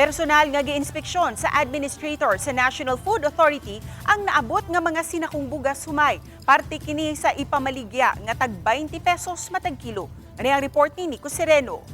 Personal nga giinspeksyon sa administrator sa National Food Authority ang naabot nga mga sinakong bugas humay. Parte kini sa ipamaligya nga tag 20 pesos matag kilo. Ano ang report ni Nico Sereno?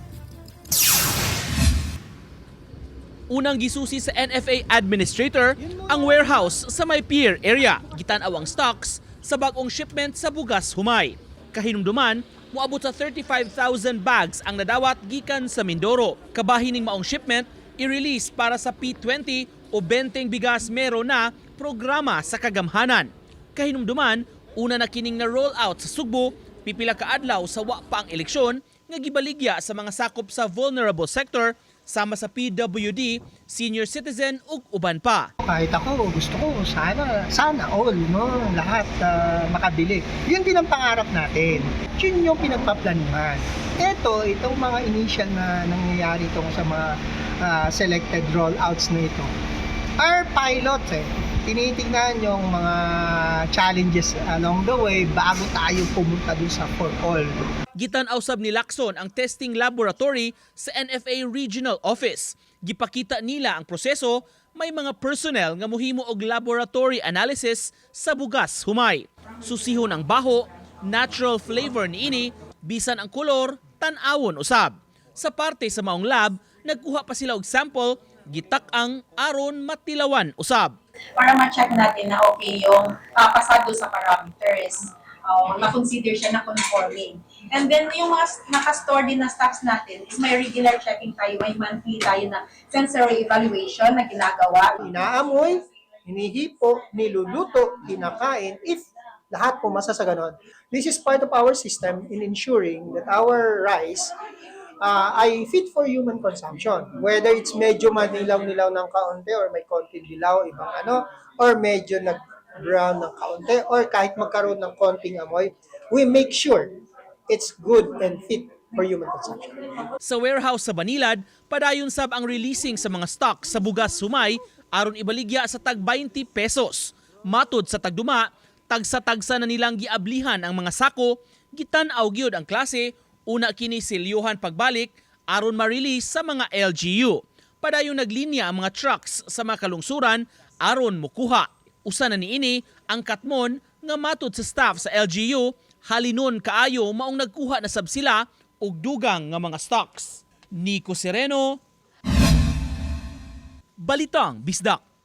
Unang gisusi sa NFA administrator ang warehouse sa may pier area. Gitanaw ang stocks sa bagong shipment sa bugas humay. Kahinumduman, moabot sa 35,000 bags ang nadawat gikan sa Mindoro. Kabahining maong shipment i-release para sa P20 o benteng bigas mero na programa sa kagamhanan. Kahinumduman, una na kining na roll out sa Sugbo, pipila ka adlaw sa wa pa eleksyon nga gibaligya sa mga sakop sa vulnerable sector sama sa PWD, senior citizen ug uban pa. Kahit ako, gusto ko, sana, sana all, no? Lahat ah, makabili. Yun din ang pangarap natin. Yun yung pinagpaplanuhan. Ito, itong mga initial na nangyayari itong sa mga ah, selected rollouts na ito, are pilots eh. Tinitingnan yung mga challenges along the way bago tayo pumunta dun sa for all. Gitan-aw sab ni Lacson ang testing laboratory sa NFA Regional Office. Gipakita nila ang proseso, may mga personnel nga muhimo og laboratory analysis sa bugas humay. Susihon ang baho, natural flavor niini, bisan ang kolor, tan-awon usab. Sa parte sa maong lab, nagkuha pa sila og sample, gitak ang aron matilawan usab. Para ma-check natin na okay yung uh, pasado sa parameters. Uh, na-consider siya na conforming. And then yung mga naka-store din na stocks natin is may regular checking tayo, may monthly tayo na sensory evaluation na ginagawa. inaamoy, hinihipo, niluluto, kinakain, if lahat pumasa sa ganon. This is part of our system in ensuring that our rice uh, ay fit for human consumption. Whether it's medyo manilaw-nilaw ng kaunti or may konting dilaw, ibang ano, or medyo nag-brown ng kaunti, or kahit magkaroon ng konting amoy, we make sure it's good and fit for human consumption. Sa warehouse sa Banilad, padayon sab ang releasing sa mga stock sa bugas sumay aron ibaligya sa tag 20 pesos. Matod sa tagduma, tagsa-tagsa na nilang giablihan ang mga sako, gitan-aw gyud ang klase, una kini silyuhan pagbalik aron ma-release sa mga LGU. Padayon naglinya ang mga trucks sa mga kalungsuran aron mukuha. Usa na niini ang katmon nga matod sa staff sa LGU halinon kaayo maong nagkuha na sab sila og dugang nga mga stocks. Nico Sereno, Balitang Bisdak.